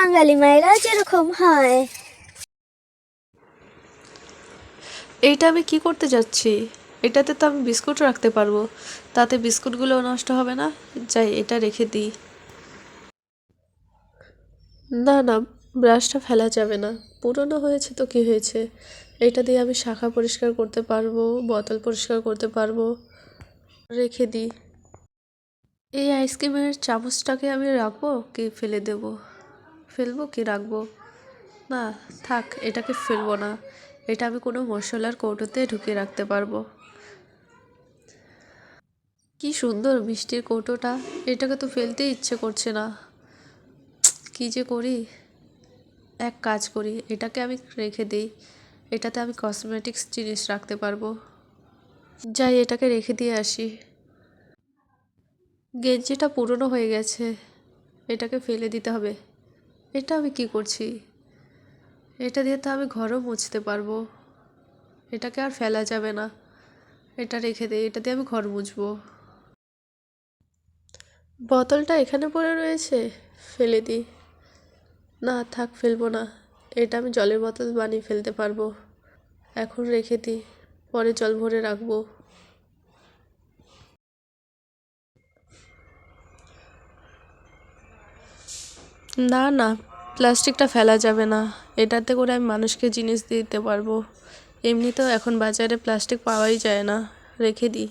বাঙালি মায়েরা যেরকম হয়। এইটা আমি কি করতে যাচ্ছি? এটাতে তো আমি বিস্কুট রাখতে পারব। তাতে বিস্কুটগুলো নষ্ট হবে না? যাই, এটা রেখে দিই। না না, ব্রাশটা ফেলা যাবে না। পুরনো হয়েছে তো কি হয়েছে? এটা দিয়ে আমি শাখা পরিষ্কার করতে পারব, বোতল পরিষ্কার করতে পারব। রেখে দিই। এই আইসক্রিমের চামচটাকে আমি রাখব কি ফেলে দেব? ফেলব কি রাখব? না, থাক, এটাকে ফেলব না। এটা আমি কোনো মশলার কৌটোতে ঢুকিয়ে রাখতে পারব। কি সুন্দর মিষ্টির কৌটোটা। এটাকে তো ফেলতে ইচ্ছে করছে না। কি যে করি? এক কাজ করি, এটাকে আমি রেখে দিই। এটাতে আমি কসমেটিক্স জিনিস রাখতে পারব। যাই, এটাকে রেখে দিয়ে আসি। গেঞ্জিটা পুরনো হয়ে গেছে। এটাকে ফেলে দিতে হবে। এটা আমি কি করছি? এটা দিয়ে তো আমি ঘরও মুছতে পারব। এটাকে আর ফেলা যাবে না। এটা রেখে দিই এটা দিয়ে আমি ঘর মুছবো। বোতলটা এখানে পড়ে রয়েছে? ফেলে দিই না, থাক, ফেলব না। এটা আমি জলের বোতল বানিয়ে ফেলতে পারব। এখন রেখে দিই পরে জল ভরে রাখব। না না। প্লাস্টিকটা ফেলা যাবে না। এটাতে করে আমি মানুষকে জিনিস দিতে পারব। এমনিতেও এখন বাজারে প্লাস্টিক পাওয়াই যায় না। রেখে দিই।